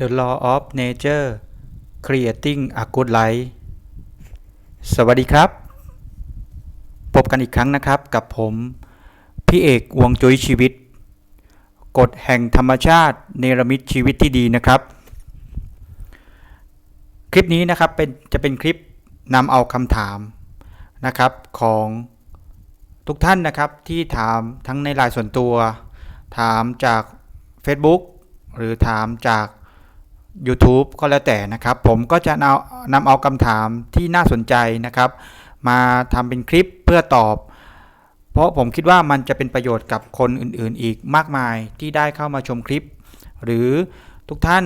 The Law of Nature Creating a Good Life สวัสดีครับ พบกันอีกครั้งนะครับกับผม พี่เอกวงจุ้ยชีวิต กฎแห่งธรรมชาติ เนรมิตชีวิตที่ดีนะครับ คลิปนี้นะครับเป็นจะเป็นคลิปนำเอาคำถามนะครับของทุกท่านนะครับที่ถามทั้งในไลน์ส่วนตัว ถามจาก Facebook หรือถามจาก YouTube ก็แล้วแต่นะครับ ผมก็จะนำนำเอาคำถามที่น่าสนใจนะครับ มาทำเป็นคลิปเพื่อตอบ เพราะผมคิดว่ามันจะเป็นประโยชน์กับคนอื่นๆ อีกมากมายที่ได้เข้ามาชมคลิป หรือทุกท่าน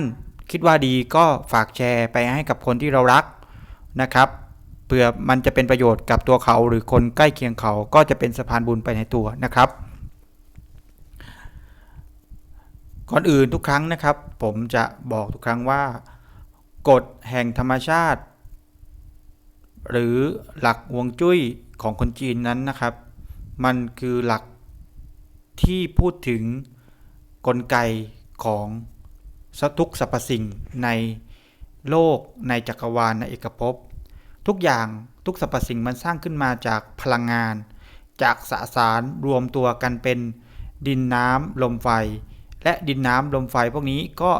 คิดว่าดีก็ฝากแชร์ไปให้กับคนที่เรารักนะครับเพื่อมันจะเป็นประโยชน์กับตัวเขาหรือคนใกล้เคียงเขาก็จะเป็นสะพานบุญไปในตัวนะครับ ก่อนอื่นทุกครั้งนะครับ ผมจะบอกทุกครั้งว่า กฎแห่งธรรมชาติ หรือหลักวงจุ้ยของคนจีนนั้นนะครับ มันคือหลักที่พูดถึงกลไกของสทุกสรรพสิ่งในโลกในจักรวาลในเอกภพทุกอย่างทุกสรรพสิ่งมันสร้างขึ้นมาจากพลังงาน จากสสารรวมตัวกันเป็นดินน้ำลมไฟ และดินน้ำลมไฟพวกนี้ก็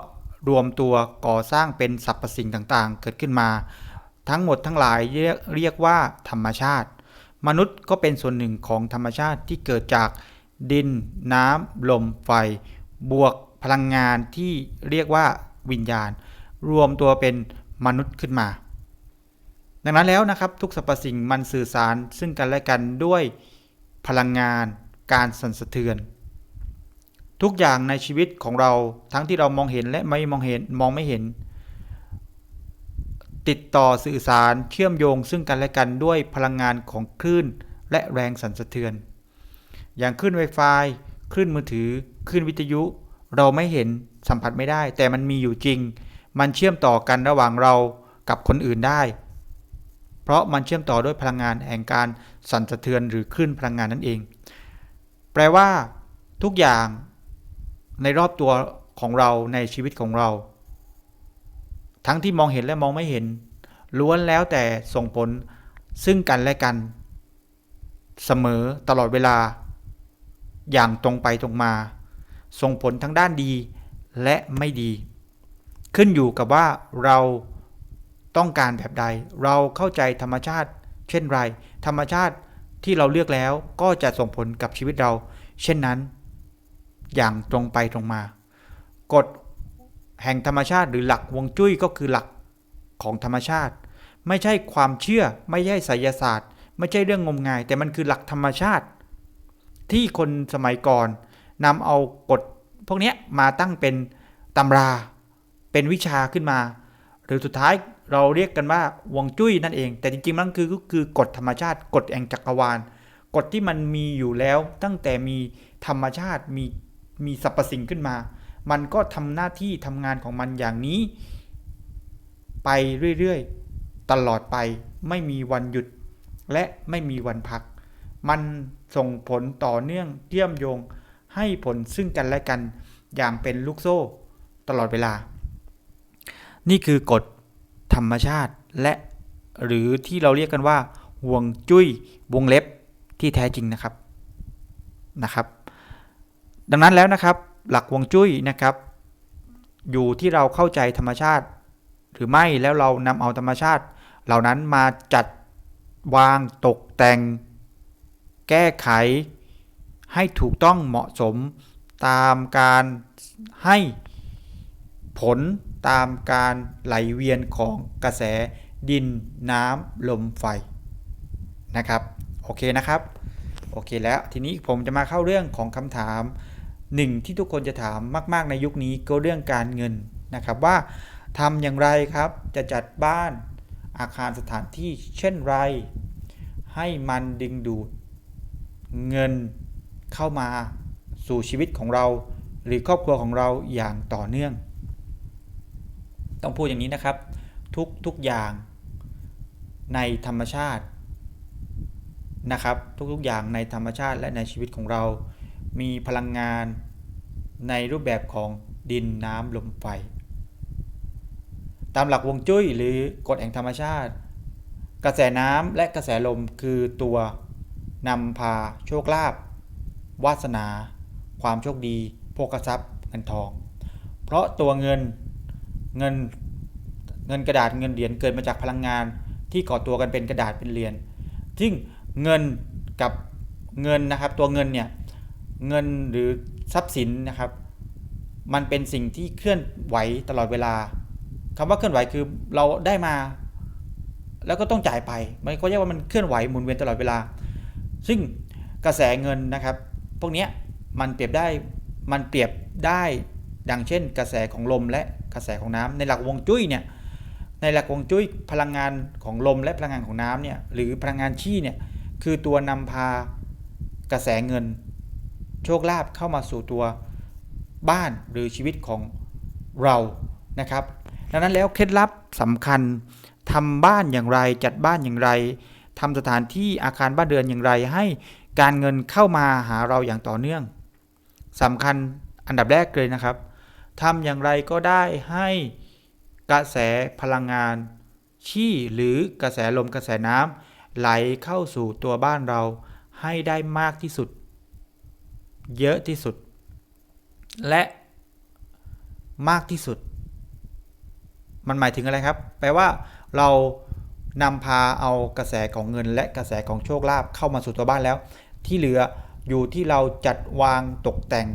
รวมตัวก่อสร้างเป็นสรรพสิ่งต่างๆ เกิดขึ้นมา ทั้งหมดทั้งหลายเรียกเรียกว่าธรรมชาติ มนุษย์ก็เป็นส่วนหนึ่งของธรรมชาติที่เกิดจากดินน้ำลมไฟ บวกพลังงานที่เรียกว่าวิญญาณ รวมตัวเป็นมนุษย์ขึ้นมา ดังนั้นแล้วนะครับทุกสรรพสิ่งมันสื่อสารซึ่งกันและกันด้วยพลังงานการสั่นสะเทือน ทุกอย่างในชีวิตของเราทั้งที่เรามองเห็นและไม่มองเห็นมองไม่เห็น ติดต่อสื่อสารเชื่อมโยงซึ่งกันและกันด้วยพลังงานของคลื่นและแรงสั่นสะเทือน อย่างคลื่น Wi-Fi คลื่นมือถือคลื่นวิทยุ เราไม่เห็นสัมผัสไม่ได้ แต่มันมีอยู่จริง มันเชื่อมต่อกันระหว่างเรากับคนอื่นได้ เพราะมันเชื่อมต่อด้วยพลังงานแห่งการสั่นสะเทือนหรือคลื่นพลังงานนั่นเอง แปลว่า ทุกอย่าง ในรอบตัวของเราในชีวิตของเรา ทั้งที่มองเห็นและมองไม่เห็น ล้วนแล้วแต่ส่งผลซึ่งกันและกัน เสมอตลอดเวลา อย่างตรงไปตรงมา ส่งผลทั้งด้านดีและไม่ดี ขึ้นอยู่กับว่าเราต้องการแบบใด เราเข้าใจธรรมชาติ เช่นไร ธรรมชาติที่เราเลือกแล้วก็จะส่งผลกับชีวิตเรา เช่นนั้น อย่างตรงไปตรงมา กฎแห่งธรรมชาติหรือหลักวงจุ้ยก็คือหลักของธรรมชาติ ไม่ใช่ความเชื่อไม่ใช่ไสยศาสตร์ ไม่ใช่เรื่องงมงาย แต่มันคือหลักธรรมชาติ ที่คนสมัยก่อนนำเอากฎพวกนี้มาตั้งเป็นตำราเป็นวิชาขึ้นมา หรือสุดท้ายเราเรียกกันว่าวงจุ้ยนั่นเอง แต่จริงๆมันคือก็คือกฎธรรมชาติกฎแห่งจักรวาลกฎที่มันมีอยู่แล้วตั้งแต่มีธรรมชาติมี มีสรรพสิ่งขึ้นมา มันก็ทำหน้าที่ทำงานของมันอย่างนี้ ไปเรื่อยๆ ตลอดไปไม่มีวันหยุด และไม่มีวันพัก มันส่งผลต่อเนื่องเชื่อมโยงให้ผลซึ่งกันและกันอย่างเป็นลูกโซ่ ตลอดเวลา นี่คือกฎธรรมชาติและหรือที่เราเรียกกันว่าห่วงจุ้ยวงเล็บที่แท้จริงนะครับนะครับ ดังนั้นแล้วนะครับ หลักฮวงจุ้ยนะครับ อยู่ที่เราเข้าใจธรรมชาติ หรือไม่แล้วเรานำเอาธรรมชาติ เหล่านั้นมาจัดวางตกแต่ง แก้ไข ให้ถูกต้องเหมาะสมตามการให้ผลตามการไหลเวียนของกระแสดินน้ำลมไฟนะครับ โอเคนะครับ โอเคแล้วทีนี้ผมจะมาเข้าเรื่องของคำถาม หนึ่งที่ทุกคนจะถามมาก ๆ ในยุคนี้ก็เรื่องการเงินนะครับว่าทำอย่างไรครับจะจัดบ้านอาคารสถานที่เช่นไร ให้มันดึงดูดเงินเข้ามาสู่ชีวิตของเรา หรือครอบครัวของเราอย่างต่อเนื่อง ต้องพูดอย่างนี้นะครับ ทุกทุกอย่างในธรรมชาตินะครับ ทุกๆอย่างในธรรมชาติและในชีวิตของเรา มีพลังงานในรูปแบบของดินน้ำลมไฟ ตามหลักวงจุ้ยหรือกฎแห่งธรรมชาติ กระแสน้ำและกระแสลมคือตัวนำพาโชคลาภวาสนา ความโชคดีโภคทรัพย์เงินทอง เพราะตัวเงินเงินเงินกระดาษเงินเหรียญเกิดมาจากพลังงานที่ก่อตัวกันเป็นกระดาษเป็นเหรียญซึ่งเงินกับเงินนะครับตัวเงินเนี่ย เงินหรือทรัพย์สินนะครับ มันเป็นสิ่งที่เคลื่อนไหวตลอดเวลาคำว่าเคลื่อนไหวคือเราได้มา แล้วก็ต้องจ่ายไป มันก็เรียกว่ามันเคลื่อนไหวหมุนเวียนตลอดเวลา ซึ่งกระแสเงินนะครับ พวกนี้มันเปรียบได้มันเปรียบได้ดังเช่น กระแสของลมและกระแสของน้ำในหลักวงจุ้ยเนี่ยในหลักวงจุ้ยพลังงานของลมและพลังงานของน้ำเนี่ยหรือพลังงานชี่เนี่ยคือตัวนำพากระแสเงิน โชคลาภเข้ามาสู่ตัวบ้านหรือชีวิตของเรานะครับ ดังนั้นแล้วเคล็ดลับสำคัญทำบ้านอย่างไรจัดบ้านอย่างไรทำสถานที่อาคารบ้านเรือนอย่างไร ให้การเงินเข้ามาหาเราอย่างต่อเนื่องสำคัญอันดับแรกเลยนะครับทำอย่างไรก็ได้ให้กระแสพลังงานชี่หรือกระแสลมกระแสน้ำไหลเข้าสู่ตัวบ้านเราให้ได้มากที่สุด เยอะที่สุด และมากที่สุด มันหมายถึงอะไรครับ แปลว่าเรานำพาเอากระแสของเงิน และกระแสของโชคลาภเข้ามาสู่ตัวบ้านแล้ว ที่เหลืออยู่ที่เราจัดวางตกแต่ง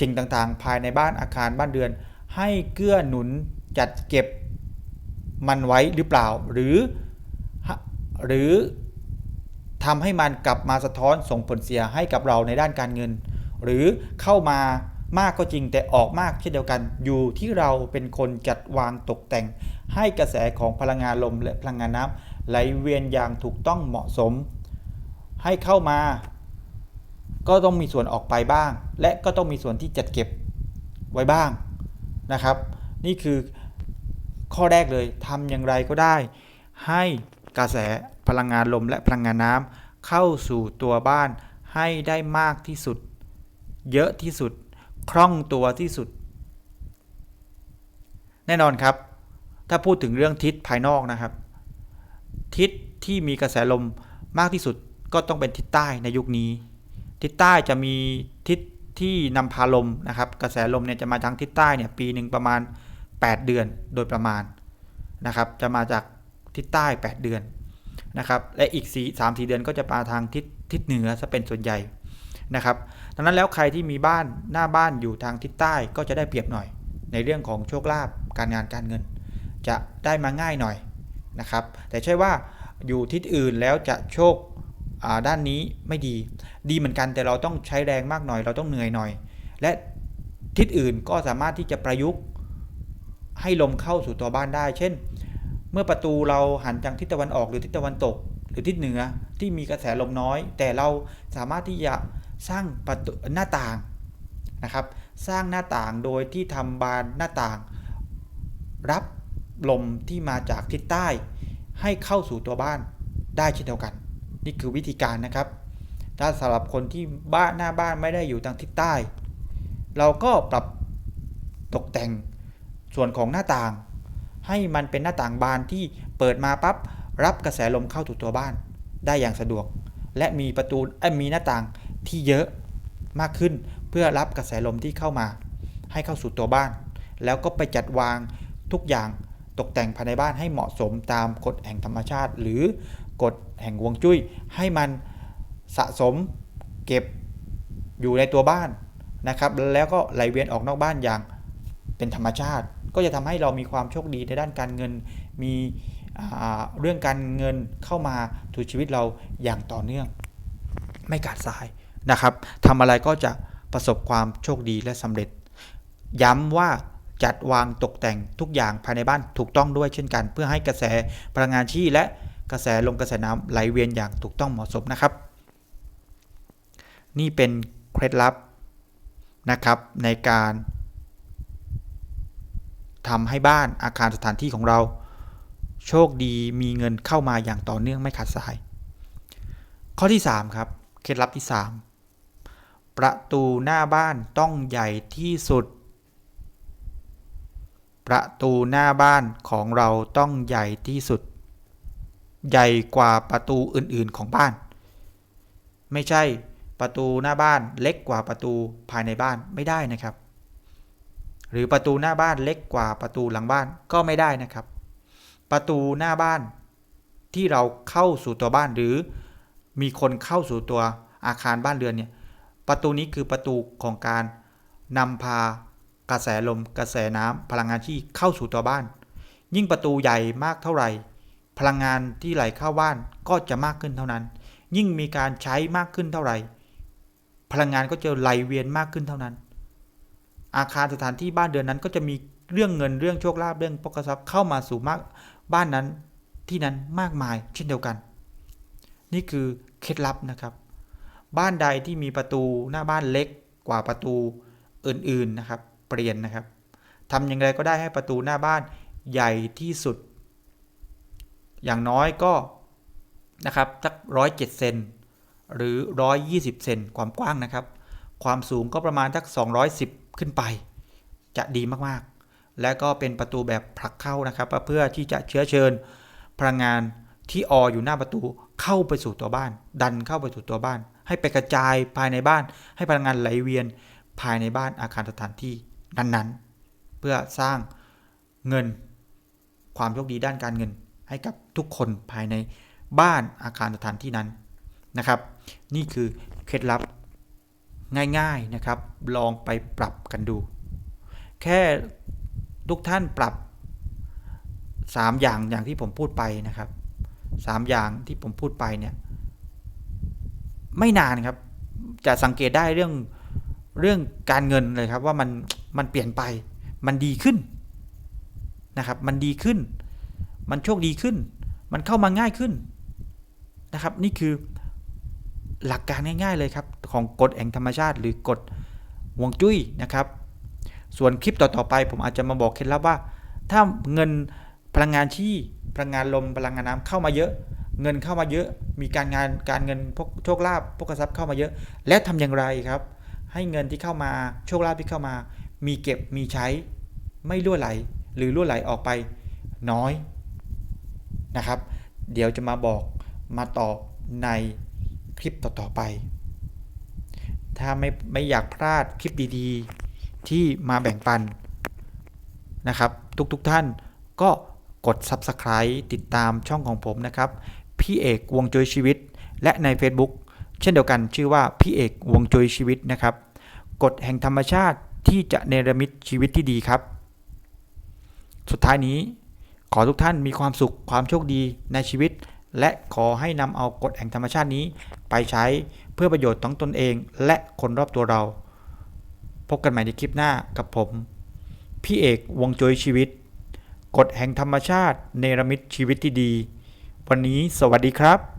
สิ่งต่างๆ ภายในบ้านอาคารบ้านเรือน ให้เกื้อหนุนจัดเก็บมันไว้หรือเปล่า หรือหรือทำให้มันกลับมาสะท้อนส่งผลเสียให้กับเราในด้านการเงิน หรือเข้ามามากก็จริงแต่ออกมากเช่นเดียวกัน อยู่ที่เราเป็นคนจัดวางตกแต่ง ให้กระแสของพลังงานลมและพลังงานน้ำไหลเวียนอย่างถูกต้องเหมาะสม ให้เข้ามา ก็ต้องมีส่วนออกไปบ้าง และก็ต้องมีส่วนที่จัดเก็บไว้บ้างนะครับ นี่คือข้อแรกเลยทำอย่างไรก็ได้ ให้กระแสพลังงานลมและพลังงานน้ำเข้าสู่ตัวบ้านให้ได้มากที่สุด เยอะที่สุด คล่องตัวที่สุด แน่นอนครับ ถ้าพูดถึงเรื่องทิศภายนอกนะครับ ทิศที่มีกระแสลมมากที่สุดก็ต้องเป็นทิศใต้ในยุคนี้ ทิศใต้จะมีทิศที่นำพาลมนะครับ กระแสลมเนี่ยจะมาทางทิศใต้เนี่ยปีหนึ่งประมาณ 8 เดือนโดยประมาณนะครับ จะมาจากทิศใต้ 8 เดือนนะครับ และอีก4 3 4เดือนก็จะมาทางทิศทิศเหนือซะเป็นส่วนใหญ่ นะครับดังนั้นแล้วใครที่มีบ้านหน้าบ้านอยู่ทางทิศใต้ก็จะได้เปรียบหน่อย ในเรื่องของโชคลาภการงานการเงิน จะได้มาง่ายหน่อยนะครับ แต่ใช่ว่าอยู่ทิศอื่นแล้วจะโชคด้านนี้ไม่ดี ดีเหมือนกันแต่เราต้องใช้แรงมากหน่อย เราต้องเหนื่อยหน่อย และทิศอื่นก็สามารถที่จะประยุกต์ให้ลมเข้าสู่ตัวบ้านได้ เช่น เมื่อประตูเราหันจากทิศตะวันออกหรือทิศตะวันตก หรือทิศเหนือที่มีกระแสลมน้อย แต่เราสามารถที่จะ สร้างประตูหน้าต่างนะครับ สร้างหน้าต่างโดยที่ทำบานหน้าต่าง รับลมที่มาจากทิศใต้ ให้เข้าสู่ตัวบ้านได้เช่นเดียวกัน นี่คือวิธีการนะครับ ถ้าสำหรับคนที่บ้านหน้าบ้านไม่ได้อยู่ทางทิศใต้ เราก็ปรับตกแต่งส่วนของหน้าต่าง ให้มันเป็นหน้าต่างบานที่เปิดมาปั๊บรับกระแสลมเข้าถูตัวบ้านได้อย่างสะดวก และมีประตูมีหน้าต่าง ที่เยอะมากขึ้น เพื่อรับกระแสลมที่เข้ามา ให้เข้าสู่ตัวบ้าน แล้วก็ไปจัดวางทุกอย่างตกแต่งภายในบ้านให้เหมาะสมตามกฎแห่งธรรมชาติ หรือกฎแห่งวงจุ้ย ให้มันสะสมเก็บอยู่ในตัวบ้านนะครับ แล้วก็ไหลเวียนออกนอกบ้านอย่างเป็นธรรมชาติ ก็จะทำให้เรามีความโชคดีในด้านการเงิน มีเรื่องการเงินเข้ามาถูชีวิตเราอย่างต่อเนื่อง ไม่ขาดสาย นะครับทำอะไรก็จะประสบความโชคดีและสำเร็จ ย้ำว่าจัดวางตกแต่งทุกอย่างภายในบ้านถูกต้องด้วยเช่นกัน เพื่อให้กระแสพลังงานชี่และกระแสลมกระแสน้ำไหลเวียนอย่างถูกต้องเหมาะสมนะครับ นี่เป็นเคล็ดลับนะครับในการทำให้บ้านอาคารสถานที่ของเรา โชคดีมีเงินเข้ามาอย่างต่อเนื่องไม่ขาดสาย ข้อที่ 3 ครับ เคล็ดลับที่ 3 ประตูหน้าบ้านต้องใหญ่ที่สุด ประตูหน้าบ้านของเราต้องใหญ่ที่สุด ใหญ่กว่าประตูอื่นๆของบ้าน ไม่ใช่ประตูหน้าบ้านเล็กกว่าประตูภายในบ้านไม่ได้นะครับ หรือประตูหน้าบ้านเล็กกว่าประตูหลังบ้านก็ไม่ได้นะครับ ประตูหน้าบ้านที่เราเข้าสู่ตัวบ้านหรือมีคนเข้าสู่ตัวอาคารบ้านเรือนเนี่ย ประตูนี้คือประตูของการนำพากระแสลมกระแสน้ำพลังงานที่เข้าสู่ตัวบ้าน ยิ่งประตูใหญ่มากเท่าไหร่ พลังงานที่ไหลเข้าบ้านก็จะมากขึ้นเท่านั้น ยิ่งมีการใช้มากขึ้นเท่าไหร่ พลังงานก็จะไหลเวียนมากขึ้นเท่านั้น อาคารสถานที่บ้านเดือนนั้นก็จะมีเรื่องเงินเรื่องโชคลาภเรื่องปกทรัพย์เข้ามาสู่มากบ้านนั้นที่นั้นมากมายเช่นเดียวกัน นี่คือเคล็ดลับนะครับ บ้านใดที่มีประตูหน้าบ้านเล็กกว่าประตูอื่นๆนะครับ เปลี่ยนนะครับทำอย่างไรก็ได้ให้ประตูหน้าบ้านใหญ่ที่สุด อย่างน้อยก็นะครับสักร้อยเจ็ดเซนหรือ 120 เซนความกว้างนะครับ ความสูงก็ประมาณสัก 210 ขึ้นไป จะดีมากๆ และก็เป็นประตูแบบผลักเข้านะครับ เพื่อที่จะเชื้อเชิญพลังงานที่ออยู่หน้าประตูเข้าไปสู่ตัวบ้าน ดันเข้าไปสู่ตัวบ้าน ให้ไปกระจายภายในบ้าน ให้พลังงานไหลเวียนภายในบ้านอาคารสถานที่นั้นๆ เพื่อสร้างเงินความโชคดีด้านการเงิน ให้กับทุกคนภายในบ้านอาคารสถานที่นั้นนะครับ นี่คือเคล็ดลับง่ายๆนะครับ ลองไปปรับกันดู แค่ทุกท่านปรับ 3 อย่างอย่างที่ผมพูดไปนะครับ 3 อย่างที่ผมพูดไปเนี่ย ไม่นานครับ จะสังเกตได้เรื่องเรื่องการเงินเลยครับว่ามันมันเปลี่ยนไป มันดีขึ้นนะครับ มันดีขึ้น มันโชคดีขึ้น มันเข้ามาง่ายขึ้นนะครับ นี่คือหลักการง่าย ๆเลยครับ ของกฎแห่งธรรมชาติ หรือกฎวงจุ้ยนะครับ ส่วนคลิปต่อๆไป ผมอาจจะมาบอกเคล็ดลับว่า ถ้าเงินพลังงานที่พลังงานลมพลังงานน้ำเข้ามาเยอะ เงินเข้ามาเยอะ มีการงานการเงินพกโชคลาภพกทรัพย์เข้ามาเยอะ และทำอย่างไรครับ ให้เงินที่เข้ามาโชคลาภที่เข้ามา มีเก็บมีใช้ไม่ล่วไหล หรือล่วไหลออกไปน้อยนะครับ เดี๋ยวจะมาบอกมาตอบในคลิปต่อๆไป ถ้าไม่ไม่อยากพลาดคลิปดีๆ ที่มาแบ่งปันนะครับ ทุกๆทท่านก็กด Subscribe ติดตามช่องของผมนะครับ พี่เอกวงจุยชีวิต และใน Facebook เช่นเดียวกันชื่อว่าพี่เอกวงจุยชีวิตนะครับกฎแห่งธรรมชาติที่จะเนรมิตชีวิตที่ดีครับ สุดท้ายนี้ขอทุกท่านมีความสุขความโชคดีในชีวิต และขอให้นำเอากฎแห่งธรรมชาตินี้ ไปใช้เพื่อประโยชน์ของตนเอง และคนรอบตัวเรา พบกันใหม่ในคลิปหน้ากับผม พี่เอกวงจุยชีวิตกฎแห่งธรรมชาติเนรมิตชีวิตที่ดี วันนี้สวัสดีครับ